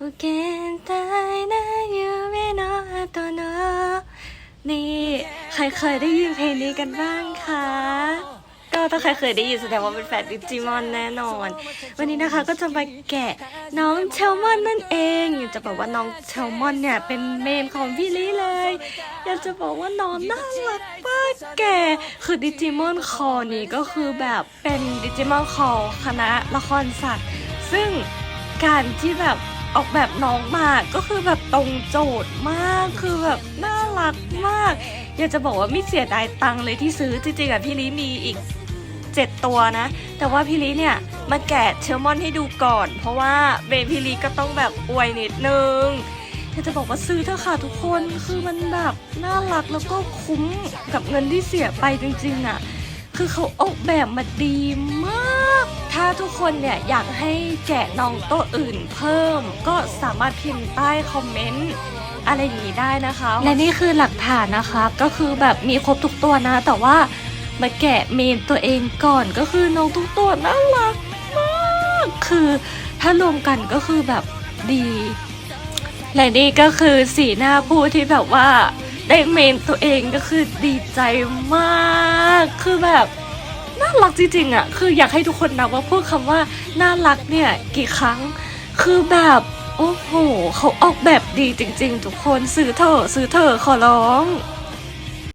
保険体な夢の後のนี่ ใครเคยได้ยินเพลงนี้กันบ้างคะ ก็ถ้าใครเคยได้ยินแสดงว่าเป็นแฟนดิจิมอนแน่นอน วันนี้นะคะก็จะมาแกะน้องเชลมอนนั่นเองอยากจะบอกว่าน้องเชลมอนเนี่ยเป็นเมนของพี่ลิเลย อยากจะบอกว่าน้องน่ารักมากแก คือดิจิมอนคอนี้ก็คือแบบเป็นดิจิมอนคอคณะละครสัตว์ ซึ่งการที่แบบ ออกแบบน้องมากก็คือแบบตรงโจทย์มากคือแบบน่ารักมาก อยากจะบอกว่าไม่เสียดายตังค์เลยที่ซื้อจริงๆอะพี่ลิมีอีก 7 ตัวนะ แต่ว่าพี่ลิเนี่ยมาแกะเชลมอนให้ดูก่อน เพราะว่าเบพี่ลิก็ต้องแบบอวยนิดนึงอยากจะบอกว่าซื้อเถอะค่ะทุกคนคือมันแบบน่ารักแล้วก็คุ้มกับเงินที่เสียไปจริงๆอะคือเขาออกแบบมาดีมาก ถ้าทุกคนเนี่ยอยากให้แกะน้องตัวอื่นเพิ่ม ก็สามารถพิมพ์ใต้คอมเมนต์อะไรอย่างนี้ได้นะคะ และนี่คือหลักฐานนะครับก็คือแบบมีครบทุกตัวนะ แต่ว่ามาแกะเมนตัวเองก่อนก็คือน้องทุกตัวน่ารักมากคือถ้ารวมกันก็คือแบบดี และนี่ก็คือสีหน้าผู้ที่แบบว่าได้เมนตัวเองก็คือดีใจมาก คือแบบ น่ารักจริงๆอะคืออยากให้ทุกคนนับว่าพูดคำว่าน่ารักเนี่ยกี่ครั้ง คือแบบโอ้โห เขาออกแบบดีจริง ๆ ทุกคนซื้อเถอะซื้อเถอะขอร้อง